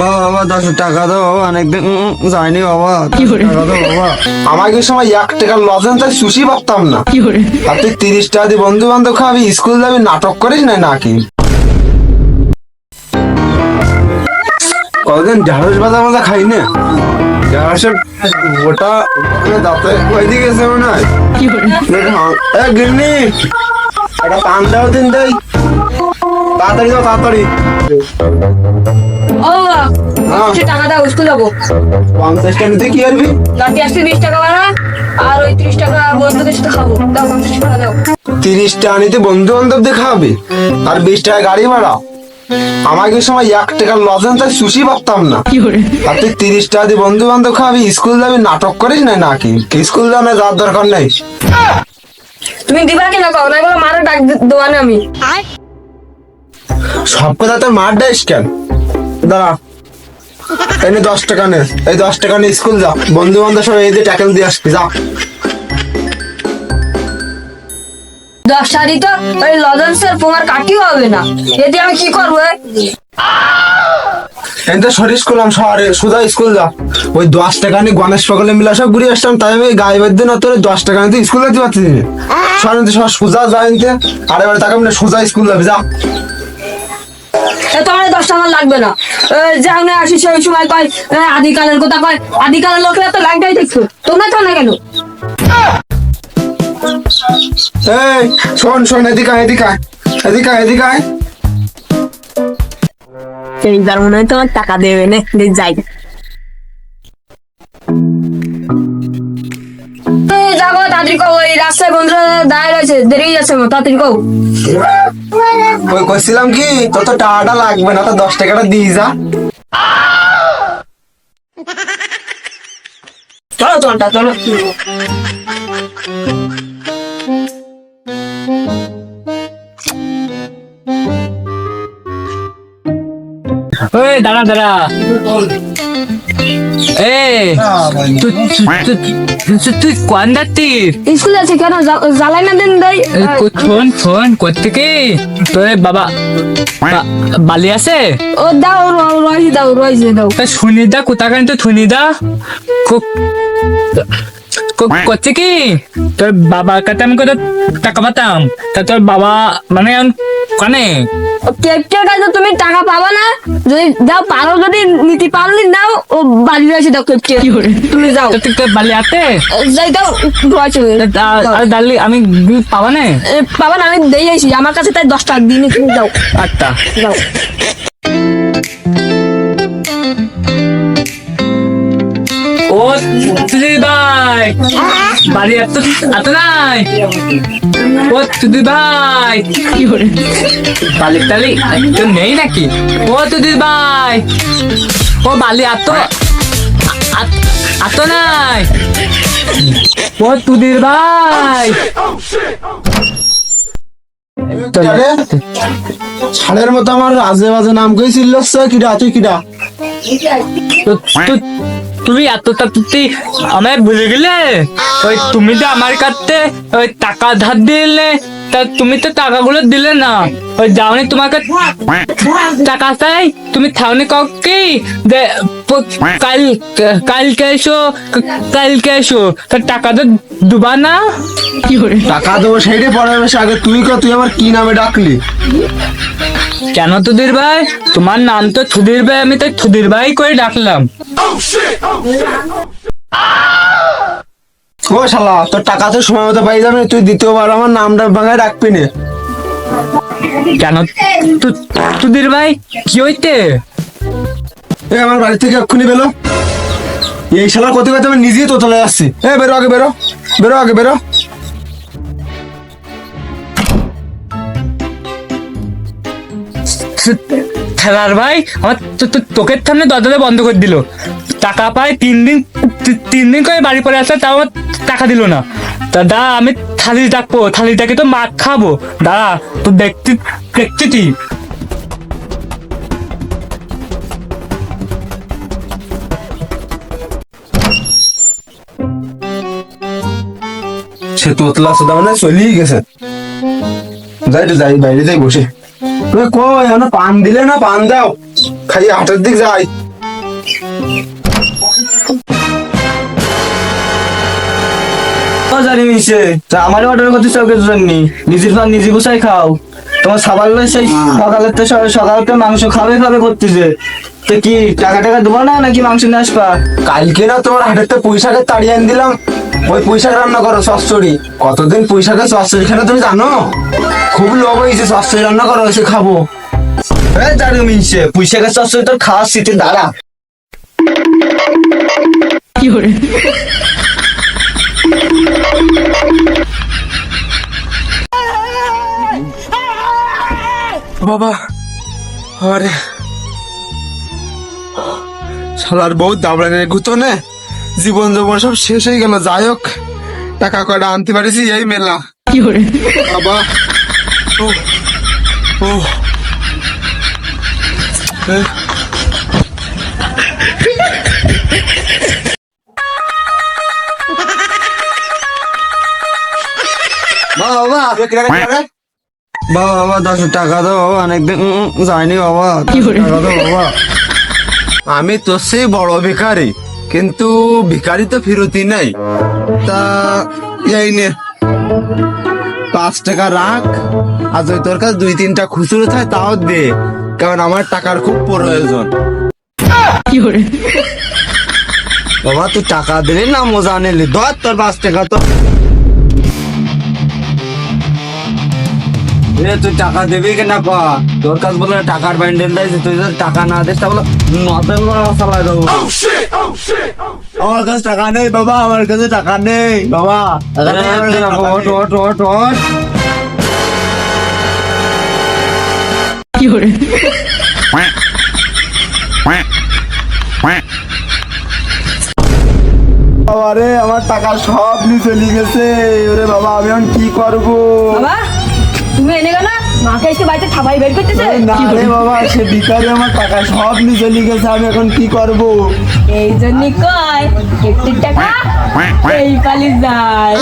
বাবা বাবা দশ টাকা দাও বাবা অনেকদিন যায়নি বাবা টাকা দাও বাবা। আমাকে সময় এক টাকার লজেন তাই সুশি পারতাম না? আর তুই তিরিশ টাকা দিয়ে বন্ধু বান্ধব খাবি স্কুল যাবি নাটক করিস না নাকি? কতদিন ঢেঁড়স ভাজা মাজা খাই না ঢেঁড়সের ওটা দাঁতে ওইদিকে গেছে মনে হয়। এ গিন্নি একটা পান দাও দিন দেই। তাড়াতাড়ি দাও তাড়াতাড়ি। ও। সে টাকা দাও স্কুল যাব। পঞ্চাশ টাকা কি করবি? লাঠি আসছে বিশ টাকা ভাড়া আর ওই ত্রিশ টাকা বন্ধুদের সাথে খাব। দাও পঞ্চাশ টাকা দাও। তিরিশ টাকা নিতে বন্ধু বান্ধব দিয়ে খাওয়াবে আর বিশ টাকা গাড়ি ভাড়া। আমাকে সময় এক টাকার লজেন তাই সুশি পারতাম না। আর তুই তিরিশ টাকা দিয়ে বন্ধু বান্ধব খাবি স্কুল যাবি নাটক করিস না নাকি? স্কুল যাওয়া যাওয়ার দরকার নেই। তুমি দিবা কেন কও? না এগুলো মারা ডাক দেওয়া না আমি। সব কথা তোর মার দেয় কেন? দাঁড়া। এনে দশ টাকা নে। এই দশ টাকা নিয়ে স্কুল যা। বন্ধু বান্ধব সব এই দিয়ে ট্যাকেল দিয়ে আসবি যা। দশ সারি তো ওই হবে না। এতে আমি কি করব এতে আমি শহরে সোজা স্কুল যা। ওই দশ টাকা নিয়ে গণেশ সকলে মিলে সব ঘুরে আসতাম তাই আমি গায়ে বেঁধে না তোর দশ টাকা নিতে স্কুল যেতে পারছি না? সব সোজা যা এনতে আরে তাকে সোজা স্কুল যাবি যা। তোমার দশটা আমার লাগবে না। যাও না আসি সেই সময় কয় আদিকালের কথা কয়। আদিকালের লোকেরা তো লাইনটাই দেখছ। তোমরা তো না কেন এই শোন শোন এদিকে এদিকে। এদিকে এদিকে আয়। মনে হয় তোমার টাকা দেবে না যাই। রয়েছে দেরি যাচ্ছে আমার, তাড়াতাড়ি কও। ওই কইছিলাম কি তোর তো টাকাটা লাগবে না তো দশ টাকাটা দিয়ে যা। চলো তোমারটা চলো। ওই দাঁড়া দাঁড়া। তুই তুই- তুই- তুই কোন যাচ্ছিস স্কুলে আছে কেন জ্বালাই না দিন দেয় ফোন ফোন করতে কি তোর বাবা বালি আছে? ও দাও র- রয়েছে দাও রয়েছে দাও। তা সুনিদা কোথাকার তো সুনিদা দা কো- করছে কি? তোর বাবার কাছে আমি কত টাকা পাতাম? তা তোর বাবা মানে কানে? কেপটার কাছে তুমি টাকা পাবা না? যদি দাও পারো যদি নিতে পারলি দাও ও বাড়ি রয়েছে দাও কেপটে তুমি যাও। তো তোর বালি আছে যাই দাও রয়েছে তা- আর দালি আমি পাবা না? এ, পাবা না আমি দিয়ে আইছি আমার কাছে তাই দশ টাকা দিন তুমি যাও। আচ্ছা। যাও। তুদি ভাই বাড়ি এত এত নাই ও তুদি ভাই বালি টালি তো নেই নাকি ও তুদি ভাই ও বালি এত এত নাই ও তুদির ভাই ছাড়ের মতো আমার আজে বাজে নাম কই ছিল কিডা তুই কিডা? তুমি এত তাড়াতাড়ি আমায় ভুলে গেলে? ওই তুমি তো আমার কাছে, ওই টাকা ধার দিলে, তা তুমি তো টাকাগুলো দিলে না। ওই যাওনি তোমাকে টাকা চাই, তুমি থাওনি কাউ কি যে প- কাল কালকে এসো কালকে এসো? তা টাকা তো দুবা না? টাকা দেবো সেইটা পরে আগে। তুই তুই আমার কি নামে ডাকলি? কেন তুদির ভাই? তোমার নাম তো থুদির ভাই আমি তো থুদির ভাই করে ডাকলাম। ও শালা তোর টাকা তো সময় মতো পাই যাবে তুই দ্বিতীয়বার আমার নামটা ভাঙায় ডাকবি না। কেন তুদির ভাই কি হইতে? এ আমার বাড়ি থেকে এক্ষুনি বেরো। এই শালা করতে করতে আমি নিজেই তো চলে যাচ্ছি এ বেরো আগে বেরো। বেরো আগে বেরো। খেলার ভাই, আমার তোকের সামনে দরজাটা বন্ধ করে দিল। টাকা পায়, তিন দিন তিন দিন করে বাড়ি পরে আসলে তাও টাকা দিল না। দাদা আমি থালি ডাকবো, থালিটাকে তো মাছ খাব। দাদা তো দেখতে দেখতে তুই সে তোতলা সুদা মানে চলেই গেছে। যাই তো, যাই, বাইরে যাই, বসে। কই কই এখনও পান দিলে না? পান দাও। খাইয়ে হাটের দিক যাই। জানি মিশে তা আমার অর্ডার করতে চাও কিছু জানি নিজের ভাগ নিজে গুছাই খাও। তোমার সাবাল সেই সকালে তো সকালে তো মাংস খাবে খাবে করতেছে। তো কি টাকা টাকা দেবো না নাকি মাংস নিয়ে আসবা? কালকে না তোমার হাটের তো পুঁইশাকে তাড়িয়ে দিলাম। ওই পুঁইশাক রান্না করো চচ্চড়ি। কতদিন পুঁইশাকে চচ্চড়ি খেলে তুমি জানো? খুব লোভ হয়েছে চচ্চড়ি রান্না করো এসে খাব। এই জানি মিশে পুঁইশা গাছ চচ্চড়ি তোর খাওয়ার শীতে দাঁড়া বাবা আরে। শালার বউ দাবড়ানের গুতনে জীবন জীবন সব শেষ হয়ে গেল যাই হোক। টাকা কয়টা আনতে পারিছি এই মেলা। বাবা। ও বাবা বাবা। দশ টাকা দাও বাবা অনেকদিন যায়নি বাবা। টাকা দাও বাবা। আমি তো সেই বড় ভিখারি। কিন্তু ভিখারি তো ফিরতি নাই। তা এই নে। পাঁচ টাকা রাখ আর যদি তোর কাছে দুই তিনটা খুচরো থাকে তাও দে। কারণ আমার টাকার খুব প্রয়োজন। বাবা তুই টাকা দিলে না মজা নিলি। ধর তোর পাঁচ টাকা তো। এ তুই টাকা দিবি কিনা পা? তোর কাছে বলে টাকার তুই যদি টাকা না দিস তাহলে নতুন করে মশলা দেবো। আমার কাছে টাকা নেই বাবা আমার কাছে টাকা নেই বাবা। আমার কাছে টাকা নেই। ওঠ, ওঠ। আরে আমার টাকা সব নিয়ে চলে গেছে ওরে বাবা আমি এখন কি করব? বাবা তুমি এনে গেলা? মাকে এসে বাড়িতে থাবাই বের করতেছে? না রে বাবা সে বিকারে আমার টাকা সব নিয়ে চলে গেছে আমি এখন কি করব? এই জন্য কয় একটু টাকা এই পালি যায়।